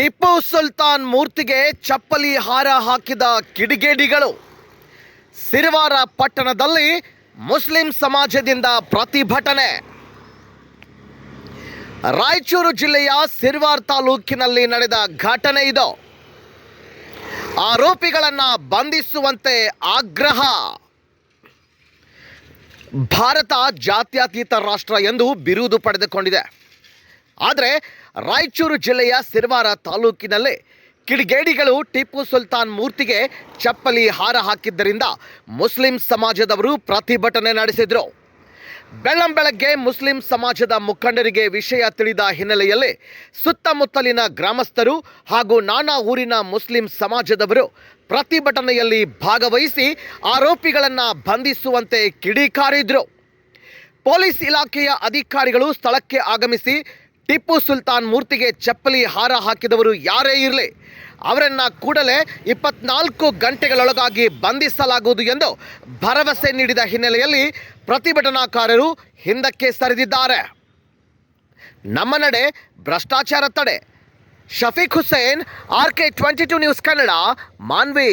ಟಿಪ್ಪು ಸುಲ್ತಾನ್ ಮೂರ್ತಿಗೆ ಚಪ್ಪಲಿ ಹಾರ ಹಾಕಿದ ಕಿಡಿಗೇಡಿಗಳು. ಸಿರಿವಾರ ಪಟ್ಟಣದಲ್ಲಿ ಮುಸ್ಲಿಂ ಸಮಾಜದಿಂದ ಪ್ರತಿಭಟನೆ. ರಾಯಚೂರು ಜಿಲ್ಲೆಯ ಸಿರ್ವಾರ್ ತಾಲೂಕಿನಲ್ಲಿ ನಡೆದ ಘಟನೆ ಇದು. ಆರೋಪಿಗಳನ್ನು ಬಂಧಿಸುವಂತೆ ಆಗ್ರಹ. ಭಾರತ ಜಾತ್ಯತೀತ ರಾಷ್ಟ್ರ ಎಂದು ಬಿರುದು ಪಡೆದುಕೊಂಡಿದೆ. ಆದರೆ ರಾಯಚೂರು ಜಿಲ್ಲೆಯ ಸಿರ್ವಾರ ತಾಲೂಕಿನಲ್ಲೇ ಕಿಡಿಗೇಡಿಗಳು ಟಿಪ್ಪು ಸುಲ್ತಾನ್ ಮೂರ್ತಿಗೆ ಚಪ್ಪಲಿ ಹಾರ ಹಾಕಿದ್ದರಿಂದ ಮುಸ್ಲಿಂ ಸಮಾಜದವರು ಪ್ರತಿಭಟನೆ ನಡೆಸಿದರು. ಬೆಳ್ಳಂ ಬೆಳಗ್ಗೆ ಮುಸ್ಲಿಂ ಸಮಾಜದ ಮುಖಂಡರಿಗೆ ವಿಷಯ ತಿಳಿದ ಹಿನ್ನೆಲೆಯಲ್ಲಿ ಸುತ್ತಮುತ್ತಲಿನ ಗ್ರಾಮಸ್ಥರು ಹಾಗೂ ನಾನಾ ಊರಿನ ಮುಸ್ಲಿಂ ಸಮಾಜದವರು ಪ್ರತಿಭಟನೆಯಲ್ಲಿ ಭಾಗವಹಿಸಿ ಆರೋಪಿಗಳನ್ನು ಬಂಧಿಸುವಂತೆ ಕಿಡಿಕಾರಿದ್ರು. ಪೊಲೀಸ್ ಇಲಾಖೆಯ ಅಧಿಕಾರಿಗಳು ಸ್ಥಳಕ್ಕೆ ಆಗಮಿಸಿ ಟಿಪ್ಪು ಸುಲ್ತಾನ್ ಮೂರ್ತಿಗೆ ಚಪ್ಪಲಿ ಹಾರ ಹಾಕಿದವರು ಯಾರೇ ಇರಲಿ, ಅವರನ್ನು ಕೂಡಲೇ ಇಪ್ಪತ್ನಾಲ್ಕು ಗಂಟೆಗಳೊಳಗಾಗಿ ಬಂಧಿಸಲಾಗುವುದು ಎಂದು ಭರವಸೆ ನೀಡಿದ ಹಿನ್ನೆಲೆಯಲ್ಲಿ ಪ್ರತಿಭಟನಾಕಾರರು ಹಿಂದಕ್ಕೆ ಸರಿದಿದ್ದಾರೆ. ನಮ್ಮ ನಡೆ ಭ್ರಷ್ಟಾಚಾರ ತಡೆ. Shafiq Hussain R K twenty two news Kannada, Manvi.